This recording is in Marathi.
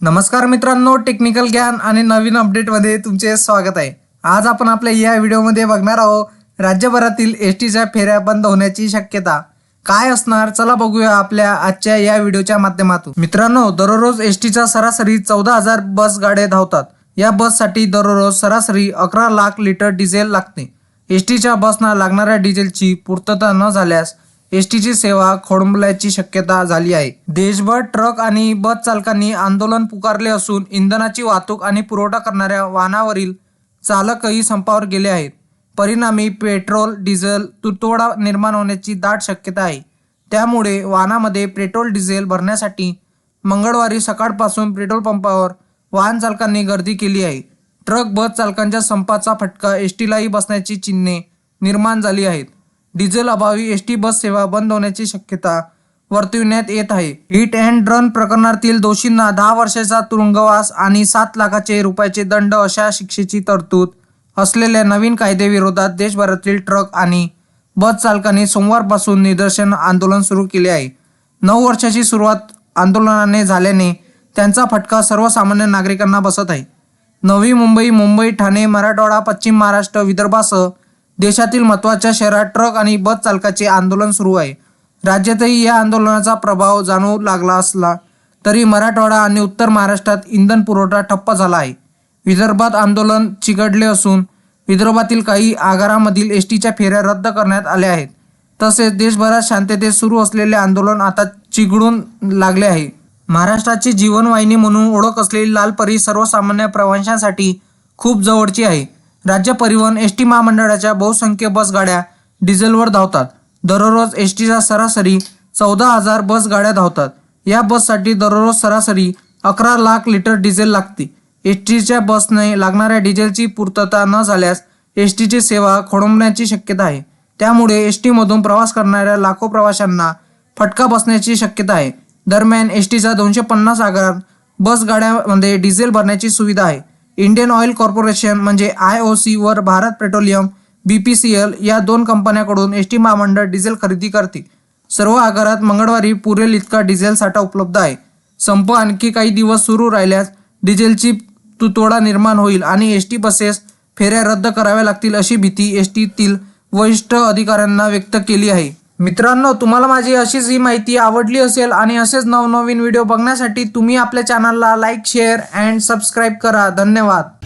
नमस्कार मित्रांनो टेक्निकल ज्ञान आणि नवीन अपडेटमध्ये तुमचे स्वागत आहे. आज आपण आपल्या या व्हिडिओमध्ये बघणार आहोत राज्यभरातील एस टीच्या फेऱ्या बंद होण्याची शक्यता. काय असणार? चला बघूया आपल्या आजच्या या व्हिडिओच्या माध्यमातून. मित्रांनो दररोज एस टीच्या सरासरी चौदा हजार बस गाड्या धावतात. या बससाठी दररोज सरासरी अकरा लाख लिटर डिझेल लागते. एस टीच्या बसना लागणाऱ्या डिझेलची पूर्तता न झाल्यास एसटीची सेवा खोळंबल्याची शक्यता झाली आहे. देशभर ट्रक आणि बस चालकांनी आंदोलन पुकारले असून इंधनाची वाहतूक आणि पुरवठा करणाऱ्या वाहनावरील चालकही संपावर गेले आहेत. परिणामी पेट्रोल डिझेल तुटवडा निर्माण होण्याची दाट शक्यता आहे. त्यामुळे वाहनामध्ये पेट्रोल डिझेल भरण्यासाठी मंगळवारी सकाळपासून पेट्रोल पंपावर वाहन चालकांनी गर्दी केली आहे. ट्रक बस चालकांच्या संपाचा फटका एस टीलाही बसण्याची चिन्हे निर्माण झाली आहेत. डिझेल अभावी एस टी बस सेवा बंद होण्याची शक्यता वर्तविण्यात येत आहे. हिट अँड रन प्रकरणातील दोषींना दहा वर्षाचा तुरुंगवास आणि सात लाखाचे रुपयाचे दंड अशा शिक्षेची तरतूद असलेल्या नवीन कायद्याविरोधात देशभरातील ट्रक आणि बस चालकांनी सोमवारपासून निदर्शन आंदोलन सुरू केले आहे. नऊ वर्षाची सुरुवात आंदोलनाने झाल्याने त्यांचा फटका सर्वसामान्य नागरिकांना बसत आहे. नवी मुंबई मुंबई ठाणे मराठवाडा पश्चिम महाराष्ट्र विदर्भासह देशातील महत्त्वाच्या शहरात ट्रक आणि बस चालकाचे आंदोलन सुरू आहे. राज्यातही या आंदोलनाचा प्रभाव जाणवू लागला असला तरी मराठवाडा आणि उत्तर महाराष्ट्रात इंधन पुरवठा ठप्प झाला आहे. विदर्भात आंदोलन चिघडले असून विदर्भातील काही आगारामधील एस टीच्या फेऱ्या रद्द करण्यात आल्या आहेत. तसेच देशभरात शांततेत सुरू असलेले आंदोलन आता चिघडून लागले आहे. महाराष्ट्राची जीवनवाहिनी म्हणून ओळख असलेली लाल परी सर्वसामान्य प्रवाशांसाठी खूप जवळची आहे. राज्य परिवहन एस टी महामंडळाच्या बहुसंख्य बस गाड्या डिझेलवर धावतात. दररोज एस टीच्या सरासरी चौदा हजार बस गाड्या धावतात. या बससाठी दररोज सरासरी अकरा लाख लिटर डिझेल लागते. एस टीच्या बसने लागणाऱ्या डिझेलची पूर्तता न झाल्यास एस टीची सेवा खोळंबण्याची शक्यता आहे. त्यामुळे एस टीमधून प्रवास करणाऱ्या लाखो प्रवाशांना फटका बसण्याची शक्यता आहे. दरम्यान एस टीच्या दोनशे पन्नास आगारात बस गाड्यामध्ये डिझेल भरण्याची सुविधा आहे. इंडियन ऑइल कॉर्पोरेशन म्हणजे आय ओ सी वर Bharat Petroleum B P C L या दोन कंपन्यांकडून एस टी महामंडळ डिझेल खरेदी करते. सर्व आगारात मंगळवारी पुरेल इतका डिझेल साठा उपलब्ध आहे. संप आणखी काही दिवस सुरू राहिल्यास डिझेलची तुतोडा निर्माण होईल आणि एस टी बसेस फेऱ्या रद्द कराव्या लागतील अशी भीती एस टीतील वरिष्ठ अधिकाऱ्यांना व्यक्त केली आहे. मित्रांनो तुम्हाला माझी अशीच ही माहिती आवडली असेल आणि असेच नवनवीन व्हिडिओ बघण्यासाठी तुम्ही आपल्या चॅनलला लाईक शेअर अँड सबस्क्राईब करा. धन्यवाद.